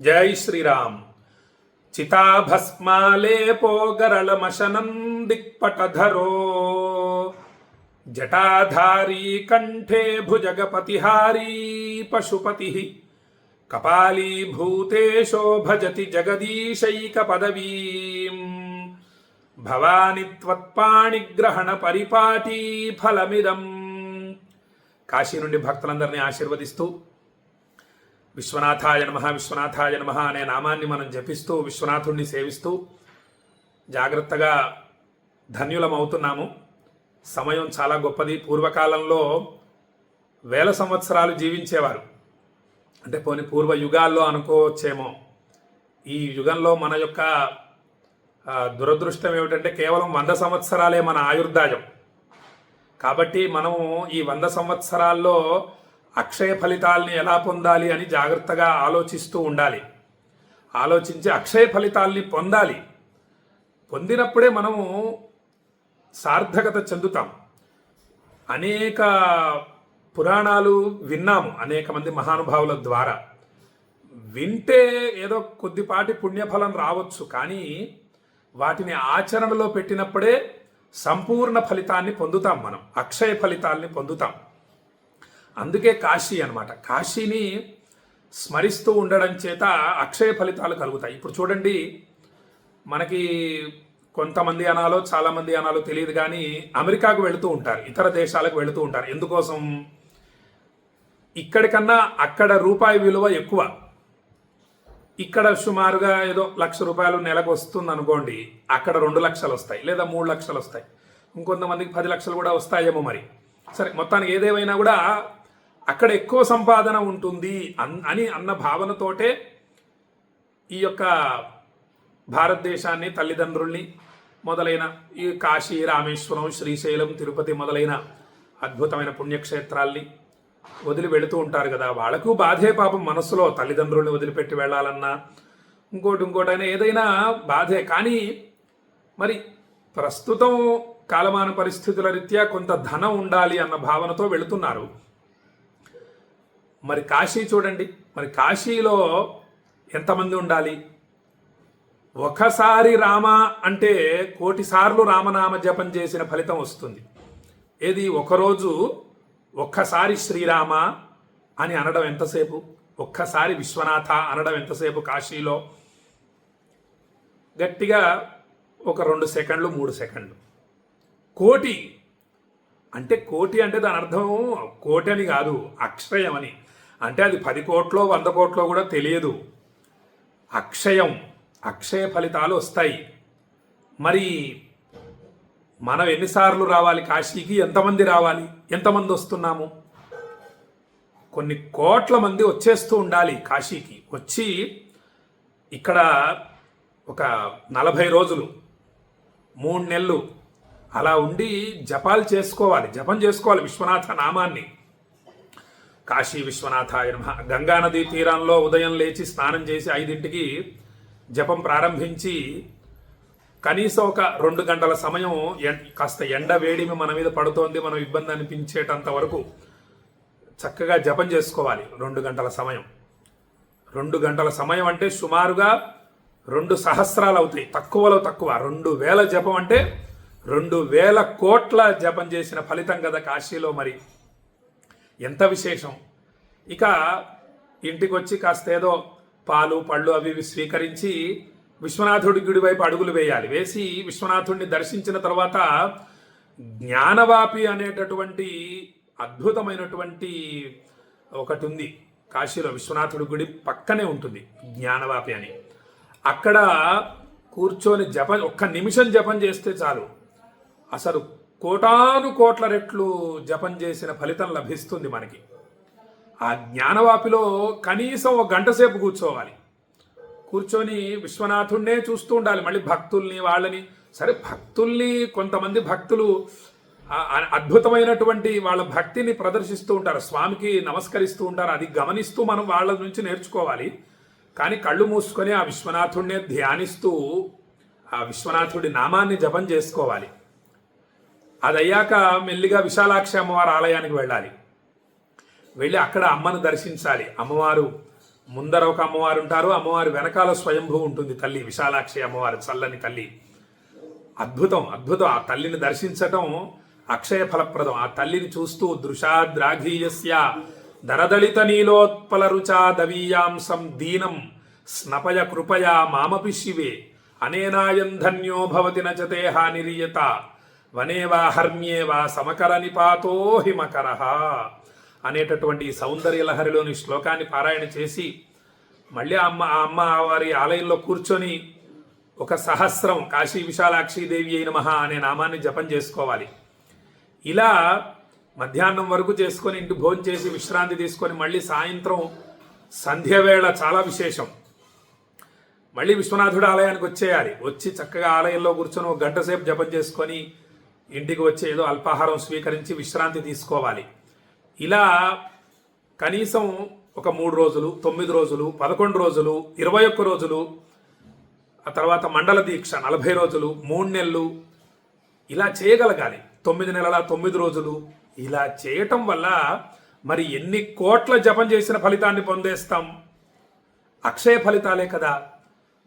జై శ్రీరామ్ చితాభస్మాలేపో గరళమశనం దిక్పటధరో జటాధారీ కంఠే భుజగపతిహారీ పశుపతి కపాలీభూతేశో భజతి జగదీశైక పదవీం భవాని త్వత్పాణిగ్రహణ పరిపాటీ ఫలమిదం కాశీ నుండి భక్తులందరినీ ఆశీర్వదిస్తూ విశ్వనాథాయ నమ విశ్వనాథాయ నమ అనే నామాన్ని మనం జపిస్తూ విశ్వనాథుణ్ణి సేవిస్తూ జాగ్రత్తగా ధన్యులం అవుతున్నాము సమయం చాలా గొప్పది. పూర్వకాలంలో వేల సంవత్సరాలు జీవించేవారు. అంటే పోని పూర్వ యుగాల్లో అనుకోవచ్చేమో. ఈ యుగంలో మన యొక్క దురదృష్టం ఏమిటంటే కేవలం వంద సంవత్సరాలే మన ఆయుర్దాయం. కాబట్టి మనము ఈ వంద సంవత్సరాల్లో అక్షయ ఫలితాల్ని ఎలా పొందాలి అని జాగ్రత్తగా ఆలోచిస్తూ ఉండాలి. ఆలోచించి అక్షయ ఫలితాల్ని పొందాలి. పొందినప్పుడే మనము సార్థకత చెందుతాం. అనేక పురాణాలు విన్నాము అనేక మంది మహానుభావుల ద్వారా. వింటే ఏదో కొద్దిపాటి పుణ్యఫలం రావచ్చు కానీ వాటిని ఆచరణలో పెట్టినప్పుడే సంపూర్ణ ఫలితాన్ని పొందుతాం మనం. అక్షయ ఫలితాల్ని పొందుతాం. అందుకే కాశీ అనమాట కాశీని స్మరిస్తూ ఉండడం చేత అక్షయ ఫలితాలు కలుగుతాయి. ఇప్పుడు చూడండి మనకి కొంతమంది అనాలో చాలామంది అనాలో తెలియదు కానీ అమెరికాకు వెళుతూ ఉంటారు ఇతర దేశాలకు వెళుతూ ఉంటారు. ఎందుకోసం? ఇక్కడికన్నా అక్కడ రూపాయి విలువ ఎక్కువ. ఇక్కడ సుమారుగా ఏదో లక్ష రూపాయలు నెలకు వస్తుంది అనుకోండి అక్కడ రెండు లక్షలు వస్తాయి లేదా మూడు లక్షలు వస్తాయి. ఇంకొంతమందికి పది లక్షలు కూడా వస్తాయేమో మరి. సరే మొత్తానికి ఏదేమైనా కూడా అక్కడ ఎక్కువ సంపాదన ఉంటుంది అన్- అని అన్న భావనతోటే ఈ యొక్క భారతదేశాన్ని తల్లిదండ్రుల్ని మొదలైన ఈ కాశీ రామేశ్వరం శ్రీశైలం తిరుపతి మొదలైన అద్భుతమైన పుణ్యక్షేత్రాల్ని వదిలి వెళుతూ ఉంటారు కదా. వాళ్ళకు బాధే పాపం మనస్సులో తల్లిదండ్రుల్ని వదిలిపెట్టి వెళ్ళాలన్నా ఇంకోటి ఇంకోటైనా ఏదైనా బాధే. కానీ మరి ప్రస్తుతం కాలమాన పరిస్థితుల రీత్యా కొంత ధనం ఉండాలి అన్న భావనతో వెళుతున్నారు. మరి కాశీ చూడండి. మరి కాశీలో ఎంతమంది ఉండాలి? ఒకసారి రామ అంటే కోటిసార్లు రామనామ జపం చేసిన ఫలితం వస్తుంది. ఏది? ఒకరోజు ఒక్కసారి శ్రీరామ అని అనడం ఎంతసేపు? ఒక్కసారి విశ్వనాథ అనడం ఎంతసేపు కాశీలో? గట్టిగా ఒక రెండు సెకండ్లు మూడు సెకండ్లు. కోటి అంటే కోటి అంటే దాని అర్థం కోటి అని కాదు అక్షయం అని. అంటే అది పది కోట్లో వంద కోట్లో కూడా తెలియదు. అక్షయం అక్షయ ఫలితాలు వస్తాయి. మరి మనం ఎన్నిసార్లు రావాలి? కాశీకి ఎంతమంది రావాలి? ఎంతమంది వస్తున్నాము? కొన్ని కోట్ల మంది వచ్చేస్తూ ఉండాలి కాశీకి. వచ్చి ఇక్కడ ఒక నలభై రోజులు మూడు నెలలు అలా ఉండి జపాలు చేసుకోవాలి. జపం చేసుకోవాలి విశ్వనాథ నామాన్ని. కాశీ విశ్వనాథాయ నమ. గంగానదీ తీరంలో ఉదయం లేచి స్నానం చేసి ఐదింటికి జపం ప్రారంభించి కనీసం ఒక రెండు గంటల సమయం కాస్త ఎండ వేడిమి మన మీద పడుతోంది మనం ఇబ్బంది అనిపించేటంత వరకు చక్కగా జపం చేసుకోవాలి రెండు గంటల సమయం. రెండు గంటల సమయం అంటే సుమారుగా రెండు సహస్రాలు అవుతాయి. తక్కువలో తక్కువ. రెండు వేల జపం అంటే రెండు వేల కోట్ల జపం చేసిన ఫలితం కదా కాశీలో మరి. ఎంత విశేషం? ఇక ఇంటికి వచ్చి కాస్త ఏదో పాలు పళ్ళు అవి ఇవి స్వీకరించి విశ్వనాథుడి గుడి వైపు అడుగులు వేయాలి. వేసి విశ్వనాథుడిని దర్శించిన తర్వాత జ్ఞానవాపి అనేటటువంటి అద్భుతమైనటువంటి ఒకటి ఉంది కాశీలో విశ్వనాథుడి గుడి పక్కనే ఉంటుంది జ్ఞానవాపి అని. అక్కడ కూర్చొని జపం ఒక్క నిమిషం జపం చేస్తే చాలు. అసలు కోటాను కోట్ల రెట్లు జపం చేసిన ఫలితం లభిస్తుంది మనకి. ఆ జ్ఞానవాపిలో కనీసం ఒక గంట సేపు కూర్చోవాలి. కూర్చొని విశ్వనాథుణ్ణే చూస్తూ ఉండాలి. మళ్ళీ భక్తుల్ని వాళ్ళని. సరే భక్తుల్ని కొంతమంది భక్తులు అద్భుతమైనటువంటి వాళ్ళ భక్తిని ప్రదర్శిస్తూ ఉంటారు. స్వామికి నమస్కరిస్తూ ఉంటారు. అది గమనిస్తూ మనం వాళ్ళ నుంచి నేర్చుకోవాలి. కానీ కళ్ళు మూసుకొని ఆ విశ్వనాథుణ్ణే ధ్యానిస్తూ ఆ విశ్వనాథుడి నామాన్ని జపం చేసుకోవాలి. అది అయ్యాక మెల్లిగా విశాలాక్షి అమ్మవారి ఆలయానికి వెళ్ళాలి. వెళ్ళి అక్కడ అమ్మను దర్శించాలి. అమ్మవారు ముందర ఒక అమ్మవారు ఉంటారు. అమ్మవారి వెనకాల స్వయంభూ ఉంటుంది తల్లి విశాలాక్షి అమ్మవారి చల్లని తల్లి. అద్భుతం అద్భుతం. ఆ తల్లిని దర్శించటం అక్షయ ఫలప్రదం. ఆ తల్లిని చూస్తూ దృశాద్రాఘీయస్య దరదళిత నీలోత్పల రుచా దవీయాంసం దీనం స్నపయ కృపయా మామపి శివే. అనేనాయం ధన్యో భవతి నచతే హానిరియత వనేవా హర్మ్యేవా సమకర నిపాతో హిమకర అనేటటువంటి సౌందర్య లహరిలోని శ్లోకాన్ని పారాయణ చేసి మళ్ళీ అమ్మ ఆ అమ్మ వారి ఆలయంలో కూర్చొని ఒక సహస్రం కాశీ విశాలాక్షీదేవి అయిన మహా అనే నామాన్ని జపం చేసుకోవాలి. ఇలా మధ్యాహ్నం వరకు చేసుకొని ఇంటి భోజనం చేసి విశ్రాంతి తీసుకొని మళ్ళీ సాయంత్రం సంధ్యవేళ చాలా విశేషం. మళ్ళీ విశ్వనాథుడు ఆలయానికి వచ్చేయాలి. వచ్చి చక్కగా ఆలయంలో కూర్చొని ఒక గంట సేపు జపం చేసుకొని ఇంటికి వచ్చి ఏదో అల్పాహారం స్వీకరించి విశ్రాంతి తీసుకోవాలి. ఇలా కనీసం ఒక మూడు రోజులు తొమ్మిది రోజులు పదకొండు రోజులు ఇరవై ఒక్క రోజులు ఆ తర్వాత మండల దీక్ష నలభై రోజులు మూడు నెలలు ఇలా చేయగలగాలి. తొమ్మిది నెలల తొమ్మిది రోజులు ఇలా చేయటం వల్ల మరి ఎన్ని కోట్ల జపం చేసిన ఫలితాన్ని పొందేస్తాం? అక్షయ ఫలితాలే కదా.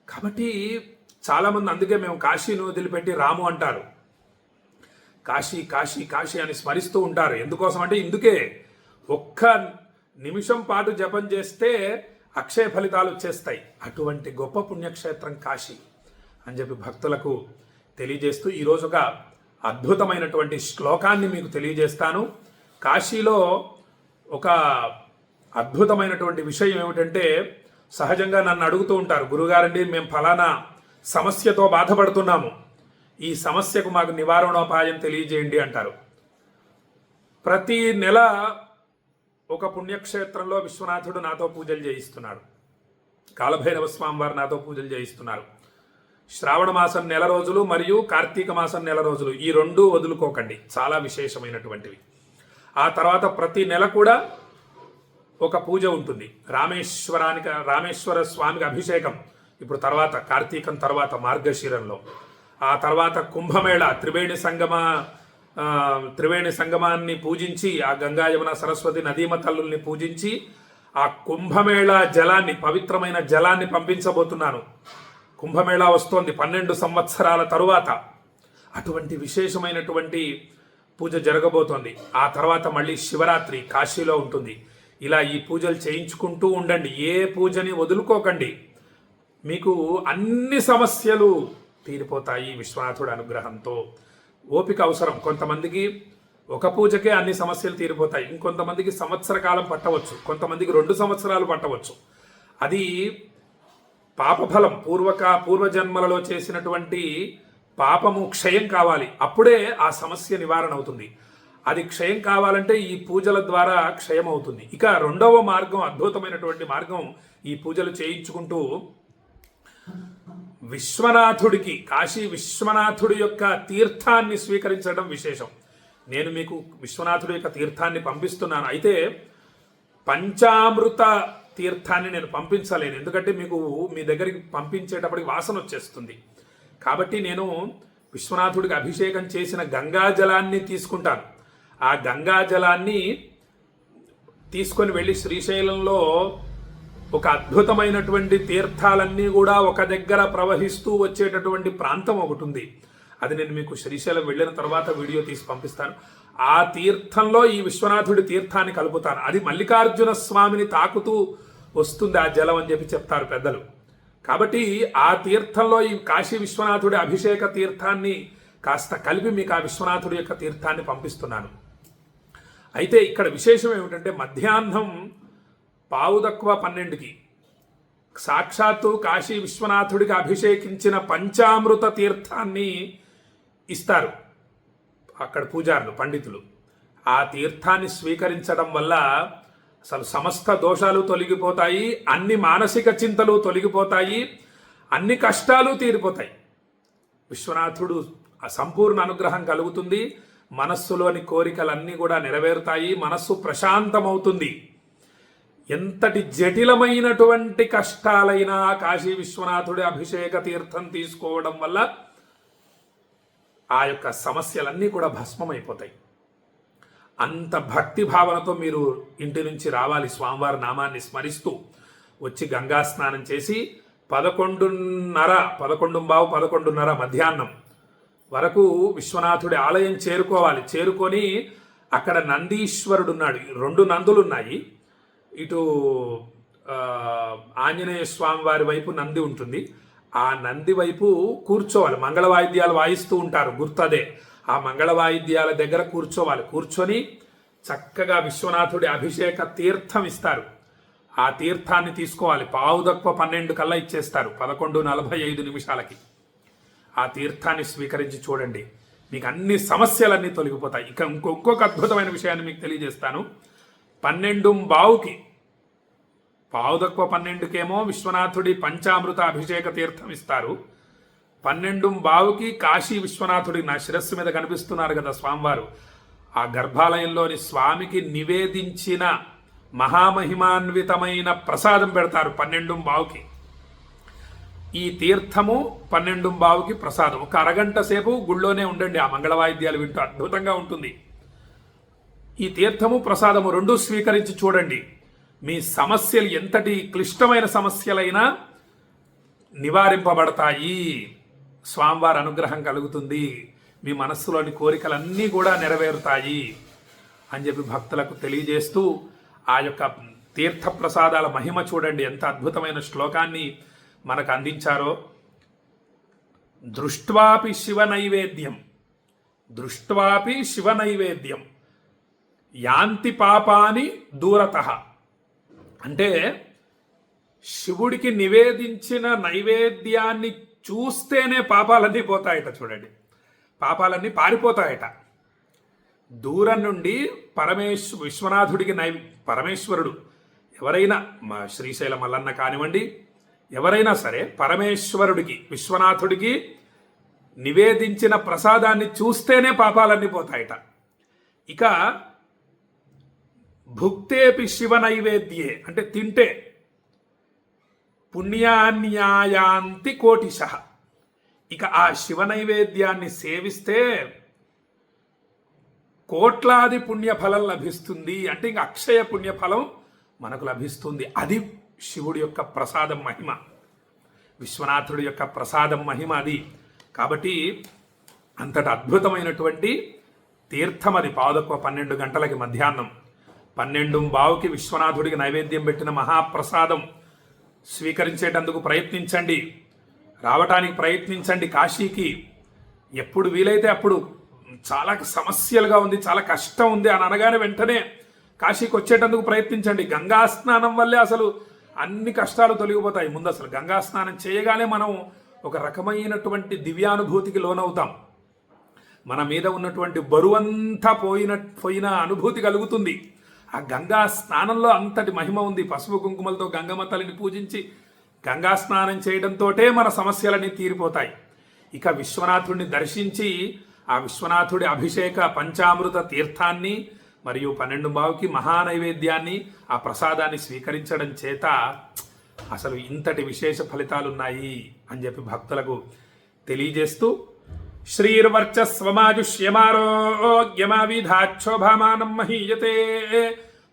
కాబట్టి చాలామంది అందుకే మేము కాశీను వదిలిపెట్టి రాము అంటారు. కాశీ కాశీ కాశీ అని స్మరిస్తూ ఉంటారు. ఎందుకోసం అంటే ఇందుకే ఒక్క నిమిషం పాటు జపం చేస్తే అక్షయ ఫలితాలు వచ్చేస్తాయి. అటువంటి గొప్ప పుణ్యక్షేత్రం కాశీ అని చెప్పి భక్తులకు తెలియజేస్తూ ఈరోజు ఒక అద్భుతమైనటువంటి శ్లోకాన్ని మీకు తెలియజేస్తాను. కాశీలో ఒక అద్భుతమైనటువంటి విషయం ఏమిటంటే సహజంగా నన్ను అడుగుతూ ఉంటారు గురుగారండి మేము ఫలానా సమస్యతో బాధపడుతున్నాము. ఈ సమస్యకు మాకు నివారణోపాయం తెలియజేయండి అంటారు. ప్రతి నెల ఒక పుణ్యక్షేత్రంలో విశ్వనాథుడు నాతో పూజలు చేయిస్తున్నాడు. కాలభైరవ స్వామి వారు నాతో పూజలు చేయిస్తున్నారు. శ్రావణ మాసం నెల రోజులు మరియు కార్తీక మాసం నెల రోజులు ఈ రెండు వదులుకోకండి. చాలా విశేషమైనటువంటివి. ఆ తర్వాత ప్రతి నెల కూడా ఒక పూజ ఉంటుంది. రామేశ్వరానికి రామేశ్వర స్వామికి అభిషేకం. ఇప్పుడు తర్వాత కార్తీకం తర్వాత మార్గశీరంలో. ఆ తర్వాత కుంభమేళ త్రివేణి సంగమ త్రివేణి సంగమాన్ని పూజించి ఆ గంగా యమున సరస్వతి నదీమ తల్లుల్ని పూజించి ఆ కుంభమేళ జలాన్ని పవిత్రమైన జలాన్ని పంపించబోతున్నాను. కుంభమేళా వస్తోంది పన్నెండు సంవత్సరాల తరువాత. అటువంటి విశేషమైనటువంటి పూజ జరగబోతోంది. ఆ తర్వాత మళ్ళీ శివరాత్రి కాశీలో ఉంటుంది. ఇలా ఈ పూజలు చేయించుకుంటూ ఉండండి. ఏ పూజని వదులుకోకండి. మీకు అన్ని సమస్యలు తీరిపోతాయి విశ్వనాథుడు అనుగ్రహంతో. ఓపిక అవసరం. కొంతమందికి ఒక పూజకే అన్ని సమస్యలు తీరిపోతాయి. ఇంకొంతమందికి సంవత్సర కాలం పట్టవచ్చు. కొంతమందికి రెండు సంవత్సరాలు పట్టవచ్చు. అది పాపఫలం. పూర్వక పూర్వజన్మలలో చేసినటువంటి పాపము క్షయం కావాలి. అప్పుడే ఆ సమస్య నివారణ అవుతుంది. అది క్షయం కావాలంటే ఈ పూజల ద్వారా క్షయం అవుతుంది ఇక రెండవ మార్గం అద్భుతమైనటువంటి మార్గం ఈ పూజలు చేయించుకుంటూ విశ్వనాథుడికి కాశీ విశ్వనాథుడి యొక్క తీర్థాన్ని స్వీకరించడం విశేషం. నేను మీకు విశ్వనాథుడి యొక్క తీర్థాన్ని పంపిస్తున్నాను. అయితే పంచామృత తీర్థాన్ని నేను పంపించలేను. ఎందుకంటే మీకు మీ దగ్గరికి పంపించేటప్పటికి వాసన వచ్చేస్తుంది. కాబట్టి నేను విశ్వనాథుడికి అభిషేకం చేసిన గంగా జలాన్ని తీసుకుంటాను. ఆ గంగా జలాన్ని తీసుకొని వెళ్ళి శ్రీశైలంలో ఒక అద్భుతమైనటువంటి తీర్థాలన్నీ కూడా ఒక దగ్గర ప్రవహిస్తూ వచ్చేటటువంటి ప్రాంతం ఒకటి ఉంది. అది నేను మీకు శ్రీశైలం వెళ్ళిన తర్వాత వీడియో తీసి పంపిస్తాను. ఆ తీర్థంలో ఈ విశ్వనాథుడి తీర్థాన్ని కలుపుతాను అది మల్లికార్జున స్వామిని తాకుతూ వస్తుంది ఆ జలం అని చెప్పి చెప్తారు పెద్దలు. కాబట్టి ఆ తీర్థంలో ఈ కాశీ విశ్వనాథుడి అభిషేక తీర్థాన్ని కాస్త కలిపి మీకు ఆ విశ్వనాథుడి యొక్క తీర్థాన్ని పంపిస్తున్నాను. అయితే ఇక్కడ విశేషం ఏమిటంటే మధ్యాహ్నం పావు తక్కువ పన్నెండుకి. సాక్షాత్తు కాశీ విశ్వనాథుడికి అభిషేకించిన పంచామృత తీర్థాన్ని ఇస్తారు అక్కడ పూజారులు పండితులు. ఆ తీర్థాన్ని స్వీకరించడం వల్ల అసలు సమస్త దోషాలు తొలగిపోతాయి అన్ని మానసిక చింతలు తొలగిపోతాయి అన్ని కష్టాలు తీరిపోతాయి. విశ్వనాథుడు సంపూర్ణ అనుగ్రహం కలుగుతుంది మనస్సులోని కోరికలన్నీ కూడా నెరవేరుతాయి మనస్సు ప్రశాంతమవుతుంది. ఎంతటి జటిలమైనటువంటి కష్టాలైనా కాశీ విశ్వనాథుడి అభిషేక తీర్థం తీసుకోవడం వల్ల ఆ యొక్క సమస్యలన్నీ కూడా భస్మమైపోతాయి. అంత భక్తి భావనతో మీరు ఇంటి నుంచి రావాలి స్వామివారి నామాన్ని స్మరిస్తూ వచ్చి గంగా స్నానం చేసి పదకొండున్నర పదకొండు బావు పదకొండున్నర మధ్యాహ్నం వరకు విశ్వనాథుడి ఆలయం చేరుకోవాలి. చేరుకొని అక్కడ నందీశ్వరుడు ఉన్నాడు రెండు నందులు ఉన్నాయి ఇటు ఆంజనేయ స్వామి వారి వైపు నంది ఉంటుంది. ఆ నంది వైపు కూర్చోవాలి. మంగళ వాయిద్యాలు వాయిస్తూ ఉంటారు. గుర్తదే. ఆ మంగళ వాయిద్యాల దగ్గర కూర్చోవాలి. కూర్చొని చక్కగా విశ్వనాథుడి అభిషేక తీర్థం ఇస్తారు. ఆ తీర్థాన్ని తీసుకోవాలి. పావు తక్కువ పన్నెండు కల్లా ఇచ్చేస్తారు. పదకొండు నలభై ఐదు నిమిషాలకి. ఆ తీర్థాన్ని స్వీకరించి చూడండి. మీకు అన్ని సమస్యలన్నీ తొలగిపోతాయి. ఇక ఇంకొక అద్భుతమైన విషయాన్ని మీకు తెలియజేస్తాను. పన్నెండుం బావుకి. పావుదక్కువ పన్నెండుకేమో విశ్వనాథుడి పంచామృత అభిషేక తీర్థం ఇస్తారు పన్నెండుం బావుకి కాశీ విశ్వనాథుడి నా శిరస్సు మీద కనిపిస్తున్నారు కదా స్వామివారు. ఆ గర్భాలయంలోని స్వామికి నివేదించిన మహామహిమాన్వితమైన ప్రసాదం పెడతారు పన్నెండుం బావుకి. ఈ తీర్థము పన్నెండుం బావుకి ప్రసాదం. ఒక అరగంట సేపు గుళ్ళోనే ఉండండి ఆ మంగళ వాయిద్యాలు వింటూ అద్భుతంగా ఉంటుంది. ఈ తీర్థము ప్రసాదము రెండూ స్వీకరించి చూడండి. మీ సమస్యలు ఎంతటి క్లిష్టమైన సమస్యలైనా నివారింపబడతాయి. స్వామివారి అనుగ్రహం కలుగుతుంది. మీ మనస్సులోని కోరికలన్నీ కూడా నెరవేరుతాయి అని చెప్పి భక్తులకు తెలియజేస్తూ ఆ యొక్క తీర్థ ప్రసాదాల మహిమ చూడండి. ఎంత అద్భుతమైన శ్లోకాన్ని మనకు అందించారో. దృష్ట్వాపి శివ నైవేద్యం. దృష్ట్వాపి శివ నైవేద్యం. యాంతి పాపాని దూరత. అంటే శివుడికి నివేదించిన నైవేద్యాన్ని చూస్తేనే పాపాలన్నీ పోతాయట చూడండి. పాపాలన్నీ పారిపోతాయట. దూరం నుండి పరమేశ్వ విశ్వనాథుడికి నై పరమేశ్వరుడు ఎవరైనా మా శ్రీశైల మల్లన్న కానివ్వండి ఎవరైనా సరే పరమేశ్వరుడికి విశ్వనాథుడికి నివేదించిన ప్రసాదాన్ని చూస్తేనే పాపాలన్నీ పోతాయట. ఇక భుక్తేపి శివ నైవేద్యే అంటే తింటే. పుణ్యాన్యాయాంతి కోటిశ. ఇక ఆ శివ నైవేద్యాన్ని సేవిస్తే కోట్లాది పుణ్యఫలం లభిస్తుంది. అంటే ఇంక అక్షయ పుణ్యఫలం మనకు లభిస్తుంది. అది శివుడి యొక్క ప్రసాదం మహిమ. విశ్వనాథుడి యొక్క ప్రసాదం మహిమ అది. కాబట్టి అంతటి అద్భుతమైనటువంటి తీర్థం అది. పాదొక్క పన్నెండు గంటలకి మధ్యాహ్నం. పన్నెండు బావుకి విశ్వనాథుడికి నైవేద్యం పెట్టిన మహాప్రసాదం స్వీకరించేటందుకు ప్రయత్నించండి. రావటానికి ప్రయత్నించండి కాశీకి. ఎప్పుడు వీలైతే అప్పుడు చాలా సమస్యలుగా ఉంది చాలా కష్టం ఉంది అని అనగానే వెంటనే కాశీకి వచ్చేటందుకు ప్రయత్నించండి. గంగా స్నానం వల్లే అసలు అన్ని కష్టాలు తొలగిపోతాయి. ముందు అసలు గంగా స్నానం చేయగానే మనం ఒక రకమైనటువంటి దివ్యానుభూతికి లోనవుతాం. మన మీద ఉన్నటువంటి బరువంతా పోయిన పోయిన అనుభూతి కలుగుతుంది. ఆ గంగా స్నానంలో అంతటి మహిమ ఉంది. పసుపు కుంకుమలతో గంగమ్మ తల్లిని పూజించి గంగా స్నానం చేయడంతోటే మన సమస్యలన్నీ తీరిపోతాయి. ఇక విశ్వనాథుడిని దర్శించి ఆ విశ్వనాథుడి అభిషేక పంచామృత తీర్థాన్ని మరియు పన్నెండు బావుకి మహానైవేద్యాన్ని ఆ ప్రసాదాన్ని స్వీకరించడం చేత అసలు ఇంతటి విశేష ఫలితాలున్నాయి అని చెప్పి భక్తులకు తెలియజేస్తూ శ్రీర్వర్చస్వమాజుష్యమారోగ్యమావిధాక్షోభామానం మహీయతే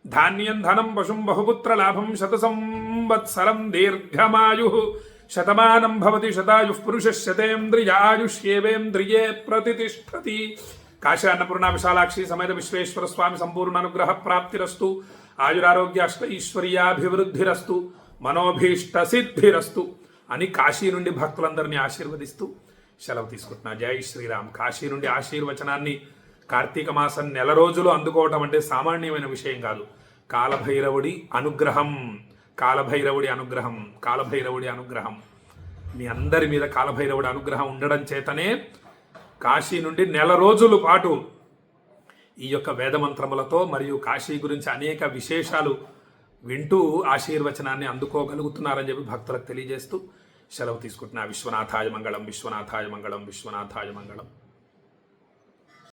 ధాన్యం ధనం పశుం బహుపుత్ర లాభం శత సంవత్సరం దీర్ఘమాయు శతమానం భవతి శతాయు పురుష శతేంద్రియాయుష్యేవేంద్రియే ప్రతిష్టతి కాశీ అన్నపూర్ణ విశాలాక్షి సమేత విశ్వేశ్వర స్వామి సంపూర్ణ అనుగ్రహ ప్రాప్తిరస్తు ఆయురారోగ్య అష్ట ఈశ్వర్యాభివృద్ధిరస్తు మనోభీష్ట సిద్ధిరస్తు అని కాశీ నుండి భక్తులందరినీ ఆశీర్వదిస్తూ సెలవు తీసుకుంటున్నా. జై శ్రీరామ్. కాశీ నుండి ఆశీర్వచనాన్ని కార్తీక మాసం నెల రోజులు అందుకోవటం అంటే సామాన్యమైన విషయం కాదు. కాలభైరవుడి అనుగ్రహం. కాలభైరవుడి అనుగ్రహం. కాలభైరవుడి అనుగ్రహం. మీ అందరి మీద కాలభైరవుడి అనుగ్రహం ఉండడం చేతనే కాశీ నుండి నెల రోజుల పాటు ఈ యొక్క వేదమంత్రములతో మరియు కాశీ గురించి అనేక విశేషాలు వింటూ ఆశీర్వచనాన్ని అందుకోగలుగుతున్నారని చెప్పి భక్తులకు తెలియజేస్తూ సెలవు తీసుకుంటున్నా. విశ్వనాథాయ మంగళం విశ్వనాథాయ మంగళం విశ్వనాథాయ మంగళం.